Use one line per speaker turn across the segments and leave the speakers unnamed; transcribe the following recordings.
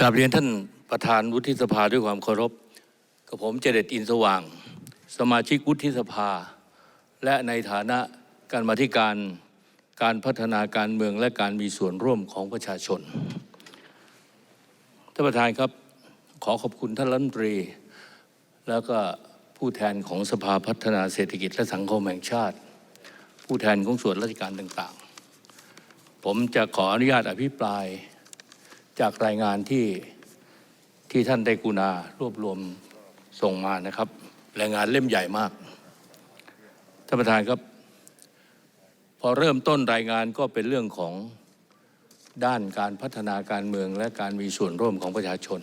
กราบเรียนท่านประธานวุฒิสภาด้วยความเคารพ กับผมเจเดตอินสว่าง สมาชิกวุฒิสภา และในฐานะการมาธิการการพัฒนาการเมืองและการมีส่วนร่วมของประชาชน ท่านประธานครับขอขอบคุณท่านรัฐมนตรี แล้วก็ผู้แทนของสภาพัฒนาเศรษฐกิจและสังคมแห่งชาติ ผู้แทนของส่วนราชการต่างๆ ผมจะขออนุญาตอภิปราย จากรายงานที่ที่ท่านได้กุณารวบรวมส่งมานะครับ รายงานเล่มใหญ่มากท่านประธานครับ พอเริ่มต้นรายงานก็เป็นเรื่องของด้านการพัฒนาการเมืองและการมีส่วนร่วมของประชาชน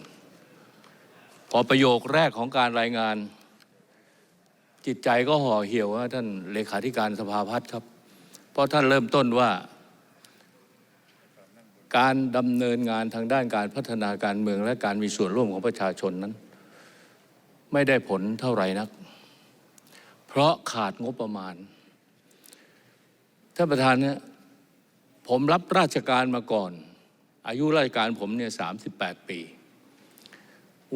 พอประโยคแรกของการรายงาน จิตใจก็ห่อเหี่ยวว่าท่านเลขาธิการสภาพัฒน์ครับ เพราะท่านเริ่มต้นว่า การดำเนินงานทางด้านการพัฒนาการเมืองและการมีส่วนร่วมของประชาชนนั้น ไม่ได้ผลเท่าไหร่นัก เพราะขาดงบประมาณท่านประธานเนี่ยผมรับราชการมาก่อน อายุราชการผมเนี่ยสาปี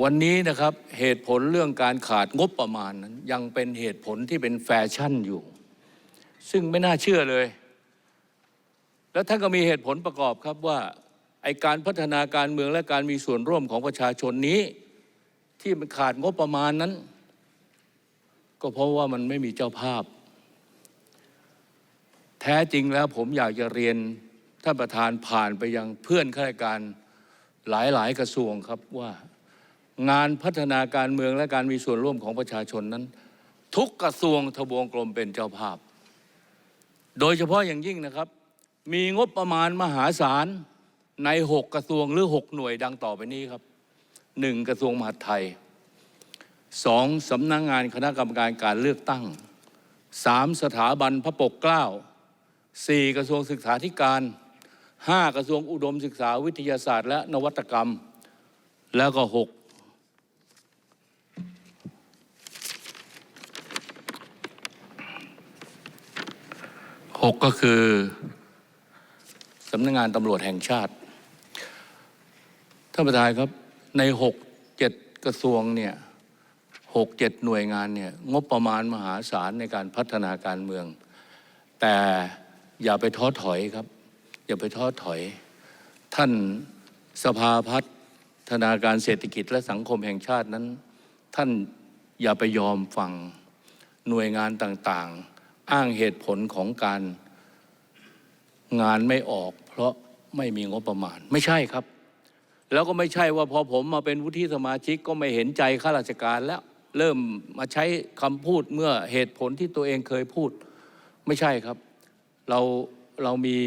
วันนี้นะครับเหตุผลเรื่องการขาดงบประมาณนั้น ยังเป็นเหตุผลที่เป็นแฟชั่นอยู่ ซึ่งไม่น่าเชื่อเลย แล้วท่านก็มีเหตุผลประกอบครับว่าไอการพัฒนาการเมืองและการมีส่วนร่วมของประชาชนนี้ ที่มันขาดงบประมาณนั้น ก็เพราะว่ามันไม่มีเจ้าภาพ แท้จริงแล้วผมอยากจะเรียนท่านประธานผ่านไปยังเพื่อนข้าราชการหลายๆ กระทรวงครับว่างานพัฒนาการเมืองและการมีส่วนร่วมของประชาชนนั้น ทุกกระทรวงทบวงกลมเป็นเจ้าภาพ โดยเฉพาะอย่างยิ่งนะครับ มีงบประมาณมหาศาลใน 6 กระทรวงหรือ 6 หน่วยดังต่อไปนี้ครับ 1. กระทรวงมหาดไทย 2. สำนักงงานคณะกรรมการการเลือกตั้ง 3. สถาบันพระปกเกล้า 4. กระทรวงศึกษาธิการ 5. กระทรวงอุดมศึกษาวิทยาศาสตร์ และนวัตกรรม แล้วก็ 6หกก็คือ สำนักงานตำรวจแห่งชาติท่านประธานครับในหกเจ็ดกระทรวงเนี่ยหกเจ็ดหน่วยงานเนี่ยงบประมาณมหาศาลในการพัฒนาการเมือง แต่อย่าไปท้อถอยครับ อย่าไปท้อถอย ท่านสภาพัฒนาการเศรษฐกิจและสังคมแห่งชาตินั้น ท่านอย่าไปยอมฟังหน่วยงานต่างๆ อ้างเหตุผลของการ งานไม่ออกเพราะไม่มีงบประมาณ ไม่ใช่ครับ แล้วก็ไม่ใช่ว่าพอผมมาเป็นวุฒิสมาชิกก็ไม่เห็นใจข้าราชการแล้ว เริ่มมาใช้คำพูดเมื่อเหตุผลที่ตัวเองเคยพูด ไม่ใช่ครับ เราเรามี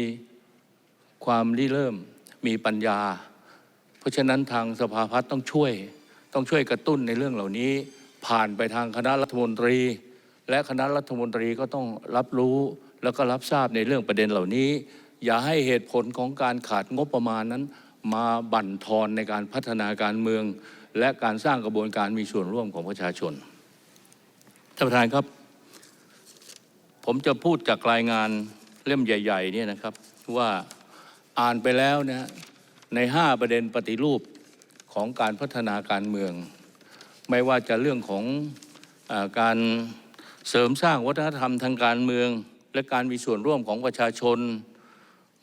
ความริเริ่มมีปัญญา เพราะฉะนั้นทางสภาพัฒน์ต้องช่วย ต้องช่วยกระตุ้นในเรื่องเหล่านี้ ผ่านไปทางคณะรัฐมนตรี และคณะรัฐมนตรีก็ต้องรับรู้ แล้วก็รับทราบในเรื่องประเด็นเหล่านี้ อย่าให้เหตุผลของการขาดงบประมาณนั้น มาบั่นทอนในการพัฒนาการเมือง และการสร้างกระบวนการมีส่วนร่วมของประชาชนท่านประธานครับ ผมจะพูดจากรายงานเล่มใหญ่ๆเนี่ยนะครับว่าอ่านไปแล้วนะใน 5 ประเด็นปฏิรูปของการพัฒนาการเมือง ไม่ว่าจะเรื่องของอการเสริมสร้างวัฒนธรรมทางการเมือง และการมีส่วนร่วมของประชาชน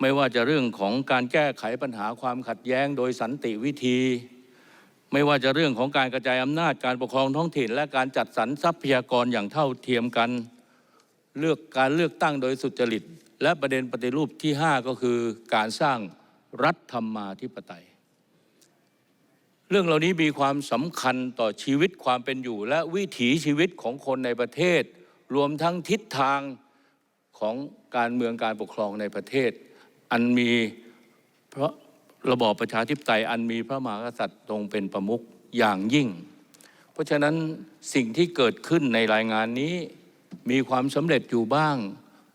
ไม่ว่าจะเรื่องของการแก้ไขปัญหาความขัดแย้งโดยสันติวิธี ไม่ว่าจะเรื่องของการกระจายอำนาจการปกครองท้องถิ่น และการจัดสรรทรัพยากรอย่างเท่าเทียมกัน เลือกการเลือกตั้งโดยสุจริต และประเด็นปฏิรูปที่ 5 ก็คือการสร้างรัฐธรรมาธิปไตย เรื่องเหล่านี้มีความสำคัญต่อชีวิตความเป็นอยู่ และวิถีชีวิตของคนในประเทศ รวมทั้งทิศทาง ของการเมืองการปกครองในประเทศ อันมีเพราะระบอบประชาธิปไตยอันมีพระมหากษัตริย์ทรงเป็นประมุขอย่างยิ่ง เพราะฉะนั้นสิ่งที่เกิดขึ้นในรายงานนี้มีความสำเร็จอยู่บ้าง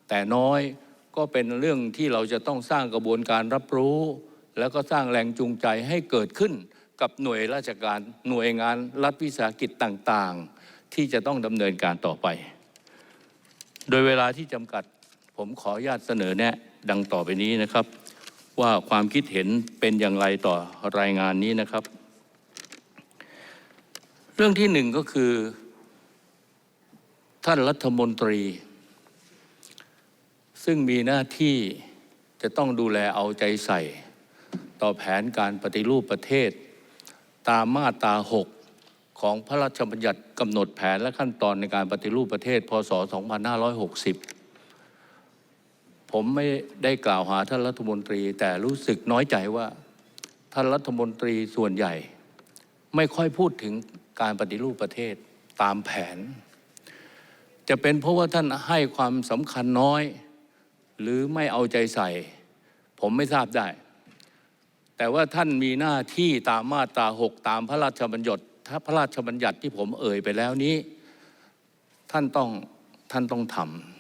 แต่น้อยก็เป็นเรื่องที่เราจะต้องสร้างกระบวนการรับรู้ แล้วก็สร้างแรงจูงใจให้เกิดขึ้นกับหน่วยราชการหน่วยงานรัฐวิสาหกิจต่างๆ ที่จะต้องดำเนินการต่อไป โดยเวลาที่จำกัด ผมขออนุญาตเสนอแนะดังต่อไปนี้นะครับ ว่าความคิดเห็นเป็นอย่างไรต่อรายงานนี้นะครับ เรื่องที่หนึ่งก็คือ ท่านรัฐมนตรี ซึ่งมีหน้าที่จะต้องดูแลเอาใจใส่ ต่อแผนการปฏิรูปประเทศ ตามมาตรา 6ของพระราชบัญญัติกำหนดแผนและขั้นตอนในการปฏิรูปประเทศ พศ 2560 ผมไม่ได้กล่าวหาท่านรัฐมนตรี แต่รู้สึกน้อยใจว่าท่านรัฐมนตรีส่วนใหญ่ ไม่ค่อยพูดถึงการปฏิรูปประเทศตามแผน จะเป็นเพราะว่าท่านให้ความสำคัญน้อย หรือไม่เอาใจใส่ ผมไม่ทราบได้ แต่ว่าท่านมีหน้าที่ตามมาตราหกตามพระราชบัญญัติถ้าพระราชบัญญัติที่ผมเอ่ยไปแล้วนี้ ท่านต้องท่านต้องทำ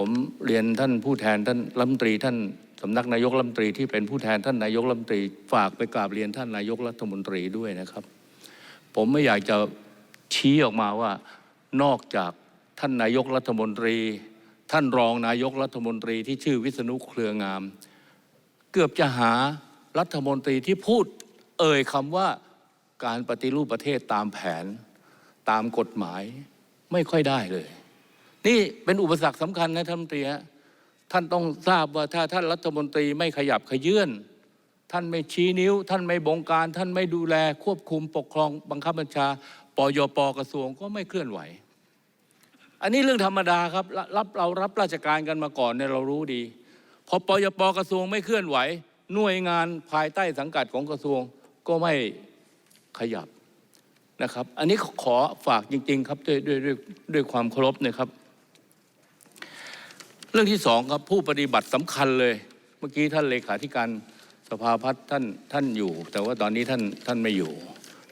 ผมเรียนท่านผู้แทนท่านรัฐมนตรี ท่านสำนักนายกรัฐมนตรีที่เป็นผู้แทนท่านนายกรัฐมนตรีฝากไปกราบเรียนท่านนายกรัฐมนตรีด้วยนะครับ ผมไม่อยากจะชี้ออกมาว่านอกจากท่านนายกรัฐมนตรี ท่านรองนายกรัฐมนตรีที่ชื่อวิษณุเครืองาม เกือบจะหารัฐมนตรีที่พูดเอ่ยคำว่าการปฏิรูปประเทศตามแผนตามกฎหมายไม่ค่อยได้เลย นี่เป็นอุปสรรคสำคัญนะท่านรัฐมนตรีฮะท่านต้องทราบว่าถ้าท่านรัฐมนตรีไม่ขยับขยื่นท่านไม่ชี้นิ้ว ท่านไม่บงการ ท่านไม่ดูแลควบคุมปกครองบังคับบัญชาปยปกระทรวงก็ไม่เคลื่อนไหว อันนี้เรื่องธรรมดาครับรับเรารับราชการกันมาก่อนเนี่ยเรารู้ดี พอปยปกระทรวงไม่เคลื่อนไหว หน่วยงานภายใต้สังกัดของกระทรวงก็ไม่ขยับนะครับ อันนี้ขอฝากจริง ๆ ครับด้วยด้วยด้วยด้วยความเคารพนะครับ รื่องที่สองครับผู้ปฏิบัติสำคัญเลย เมื่อกี้ท่านเลขาธิการสภาพัฒน์ท่านท่านอยู่ แต่ว่าตอนนี้ท่านท่านไม่อยู่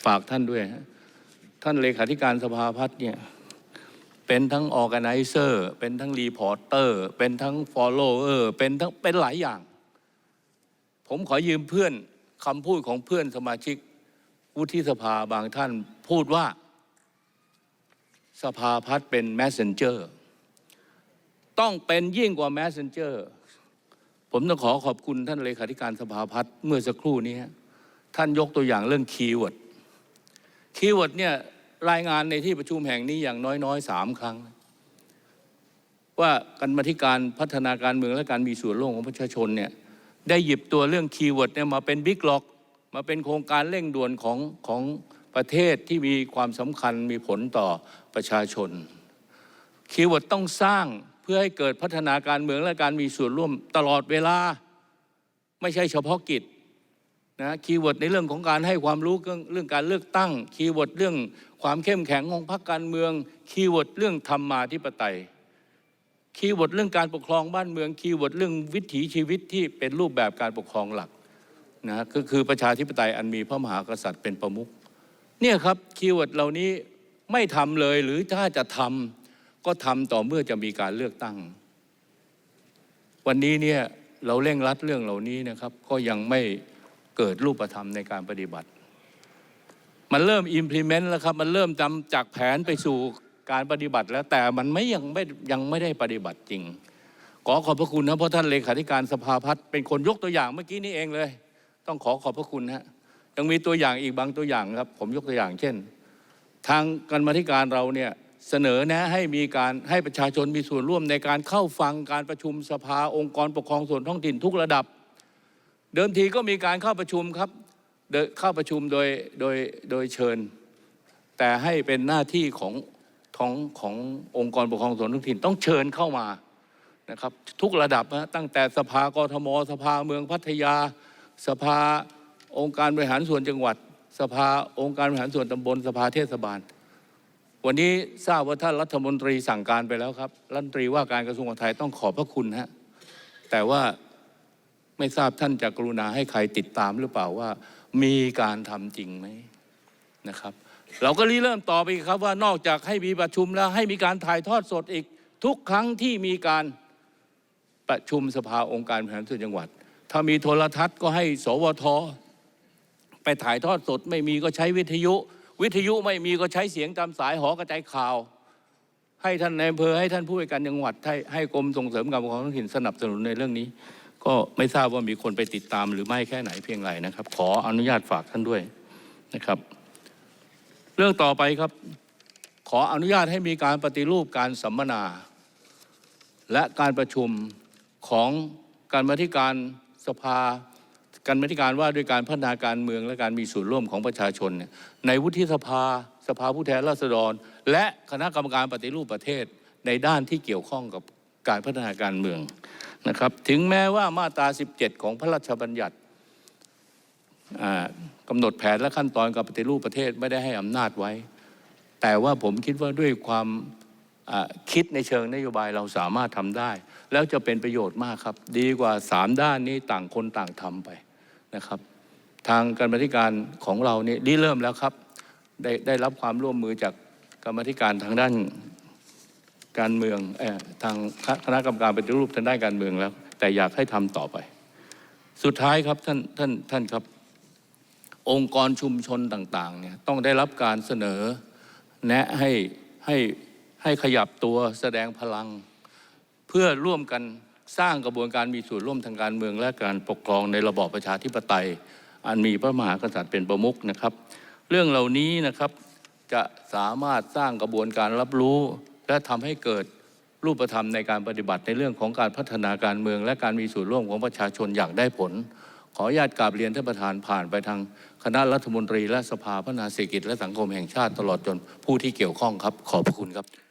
ฝากท่านด้วยฮะท่านเลขาธิการสภาพัฒน์เนี่ยเป็นทั้ง organizer เป็นทั้ง reporter เป็นทั้ง follower เป็นทั้งเป็นหลายอย่าง ผมขอยืมเพื่อนคำพูดของเพื่อนสมาชิกวุฒิสภาบางท่านพูดว่า สภาพัฒน์เป็น messenger ต้องเป็นยิ่งกว่า messenger ผมต้องขอขอบคุณท่านเลขาธิการสภาพัฒน์เมื่อสักครู่นี้ ท่านยกตัวอย่างเรื่องคีย์เวิร์ดคีย์เวิร์ดเนี่ยรายงานในที่ประชุมแห่งนี้อย่างน้อยๆสามครั้ง ว่าการมาธิการพัฒนาการเมืองและการมีส่วนร่วมของประชาชนเนี่ยได้หยิบตัวเรื่องคีย์เวิร์ดเนี่ยมาเป็นบิ๊กล็อก มาเป็นโครงการเร่งด่วนของของประเทศที่มีความสำคัญมีผลต่อประชาชน คีย์เวิร์ดต้องสร้าง พื่อให้เกิดพัฒนาการเมืองและการมีส่วนร่วมตลอดเวลา ไม่ใช่เฉพาะกิจนะคีย์เวิร์ดในเรื่องของการให้ความรู้เรื่องการเลือกตั้ง คีย์เวิร์ดเรื่องความเข้มแข็งของพรรคการเมือง คีย์เวิร์ดเรื่องธรรมาธิปไตย คีย์เวิร์ดเรื่องการปกครองบ้านเมือง คีย์เวิร์ดเรื่องวิถีชีวิตที่เป็นรูปแบบการปกครองหลักนะก็คือประชาธิปไตยอันมีพระมหากษัตริย์เป็นประมุขเนี่ยครับคีย์เวิร์ดเหล่านี้ไม่ทำเลยหรือถ้าจะทำ ก็ทำต่อเมื่อจะมีการเลือกตั้ง วันนี้เนี่ยเราเร่งรัดเรื่องเหล่านี้นะครับ ก็ยังไม่เกิดรูปธรรมในการปฏิบัติ มันเริ่ม implement แล้วครับ มันเริ่มจำจากแผนไปสู่การปฏิบัติแล้วแต่มันไม่ยังไม่ยังไม่ได้ปฏิบัติจริง ขอขอบพระคุณนะเพราะท่านเลขาธิการสภาพัฒน์เป็นคนยกตัวอย่างเมื่อกี้นี้เองเลย ต้องขอขอบพระคุณฮะยังมีตัวอย่างอีกบางตัวอย่างครับ ผมยกตัวอย่างเช่น ทางการมาธิการเราเนี่ย เสนอแนะให้มีการให้ประชาชนมีส่วนร่วมในการเข้าฟังการประชุมสภาองค์กรปกครองส่วนท้องถิ่นทุกระดับ เดิมทีก็มีการเข้าประชุมครับเข้าประชุมโดยโดยโดยเชิญ แต่ให้เป็นหน้าที่ของของขององค์กรปกครองส่วนท้องถิ่นต้องเชิญเข้ามานะครับทุกระดับนะตั้งแต่สภากทม สภาเมืองพัทยา สภาองค์การบริหารส่วนจังหวัด สภาองค์การบริหารส่วนตำบลสภาเทศบาล วันนี้ทราบว่าท่านรัฐมนตรีสั่งการไปแล้วครับ รัฐมนตรีว่าการกระทรวงมหาดไทยต้องขอบพระคุณฮะแต่ว่าไม่ทราบท่านจะกรุณาให้ใครติดตามหรือเปล่าว่า มีการทำจริงไหมนะครับ เราก็รีเริ่มต่อไปครับว่านอกจากให้มีประชุมแล้วให้มีการถ่ายทอดสดอีกทุกครั้งที่มีการประชุมสภาองค์การบริหารส่วนจังหวัด ถ้ามีโทรทัศน์ก็ให้สวทไปถ่ายทอดสด ไม่มีก็ใช้วิทยุ วิทยุไม่มีก็ใช้เสียงตามสายหอกระจายข่าว ให้ท่านในอำเภอให้ท่านผู้ว่าการจังหวัดให้ให้กรมส่งเสริมการปกครองท้องถิ่นสนับสนุนในเรื่องนี้ ก็ไม่ทราบว่ามีคนไปติดตามหรือไม่แค่ไหนเพียงไรนะครับ ขออนุญาตฝากท่านด้วยนะครับ เรื่องต่อไปครับ ขออนุญาตให้มีการปฏิรูปการสัมมนา และการประชุมของการมาธิการสภา การมาธิการว่าด้วยการพัฒนาการเมืองและการมีส่วนร่วมของประชาชนเนี่ยในวุฒิสภาสภาผู้แทนราษฎร และคณะกรรมการปฏิรูปประเทศในด้านที่เกี่ยวข้องกับการพัฒนาการเมืองนะครับ ถึงแม้ว่ามาตรา 17 ของพระราชบัญญัติอ่ากำหนดแผนและขั้นตอนการปฏิรูปประเทศไม่ได้ให้อำนาจไว้ แต่ว่าผมคิดว่าด้วยความคิดในเชิงนโยบายเราสามารถทำได้ แล้วจะเป็นประโยชน์มากครับ ดีกว่าสามด้านนี้ต่างคนต่างทำไป นะครับ ทางการบัธิการของเราเนี่ริเริ่มแล้วครับ ได้ได้รับความร่วมมือจากกรรมธิการทางด้านการเมืองเออทางคณะกรรมการปฏิรูปทางด้านการเมืองแล้ว แต่อยากให้ทำต่อไป สุดท้ายครับท่านท่านท่านครับ องค์กรชุมชนต่างๆเนี่ยต้องได้รับการเสนอแนะให้ให้ให้ขยับตัวแสดงพลัง เพื่อร่วมกัน สร้างกระบวนการมีส่วนร่วมทางการเมืองและการปกครองในระบอบประชาธิปไตย อันมีพระมหากษัตริย์เป็นประมุขนะครับ เรื่องเหล่านี้นะครับจะสามารถสร้างกระบวนการรับรู้ และทำให้เกิดรูปธรรมในการปฏิบัติในเรื่องของการพัฒนาการเมือง และการมีส่วนร่วมของประชาชนอย่างได้ผล ขออนุญาตกราบเรียนท่านประธานผ่านไปทางคณะรัฐมนตรีและสภาพัฒนาเศรษฐกิจและสังคมแห่งชาติตลอดจนผู้ที่เกี่ยวข้องครับ ขอบพระคุณครับ